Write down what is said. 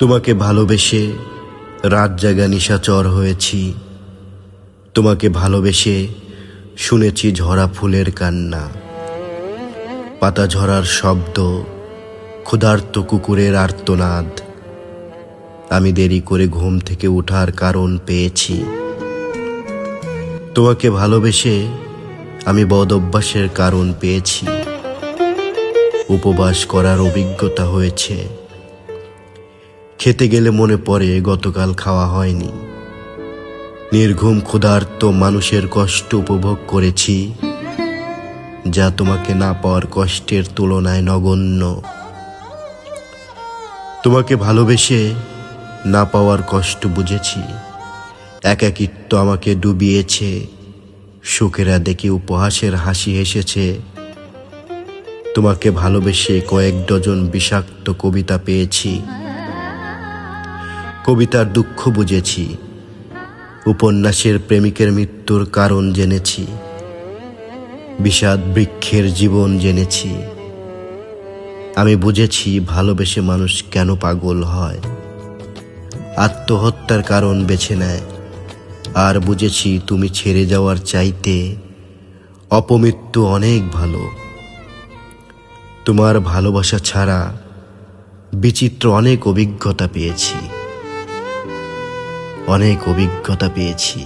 তোমাকে ভালোবেসে রাত জাগা নিশাচর হয়েছি। তোমাকে ভালোবেসে শুনেছি ঝরা ফুলের কান্না। পাতা ঝরার শব্দ, ক্ষুধার্ত কুকুরের আর্তনাদ। আমি দেরি করে ঘুম থেকে ওঠার কারণ পেয়েছি। তোমাকে ভালোবেসে আমি বদ অভ্যাসের কারণ পেয়েছি। উপবাস করার অভিজ্ঞতা হয়েছে। খেতে গেলে মনে পড়ে, গতকাল খাওয়া হয়নি। নির্ঘুম ক্ষুধার্ত মানুষের কষ্ট উপভোগ করেছি, যা তোমাকে না পাওয়ার কষ্টের তুলনায় নগণ্য। তোমাকে ভালোবেসে না পাওয়ার কষ্ট বুঝেছি। একাকিত্ব আমাকে ডুবিয়েছে সুখেরা দেখে উপহাসের হাসি এসেছে। তোমাকে ভালোবেসে কয়েক ডজন বিষাক্ত কবিতা পেয়েছি। কবিতার দুঃখ বুঝেছি, উপন্যাসের প্রেমিকের মৃত্যুর কারণ জেনেছি বিষাদ বৃক্ষের জীবন জেনেছি। আমি বুঝেছি ভালোবেসে মানুষ কেন পাগল হয়, আত্মহত্যার কারণ বেছে নেয়। আর বুঝেছি তুমি ছেড়ে যাওয়ার চাইতে অপমৃত্যু অনেক ভালো। তোমার ভালোবাসা ছাড়া বিচিত্র অনেক অভিজ্ঞতা পেয়েছি। অনেক অভিজ্ঞতা পেয়েছি।